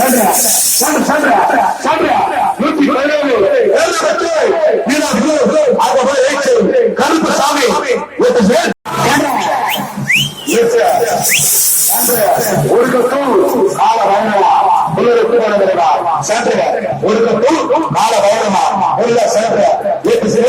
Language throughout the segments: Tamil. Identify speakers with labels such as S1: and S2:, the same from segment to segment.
S1: Sandra, Sandra, Sandra, Sandra. ஒரு கட்டு கால பயணமா உள்ளது திருவனந்தபுரம் சென்று ஒரு கால பயணமா உள்ள சென்று எட்டு சிறு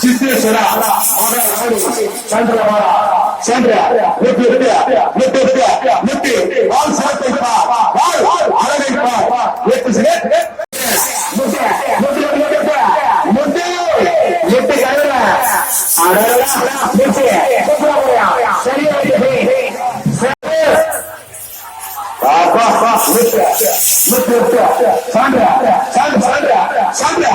S1: சித்தேஸ்வரா சித்தேஸ்வரா சந்திரவாரா சந்திர நெட்டு நெட்டு நெட்டு நெட்டு வால் சாத்தைப்பா வால் அழகைப்பா நெட்டு நெட்டு
S2: முட்டு முட்டு முட்டு முட்டு எட்டு கழுவ முட்டு சரியா
S1: அப்பா நெட்டு நெட்டு சாந்திரா சாந்திரா சாந்திரா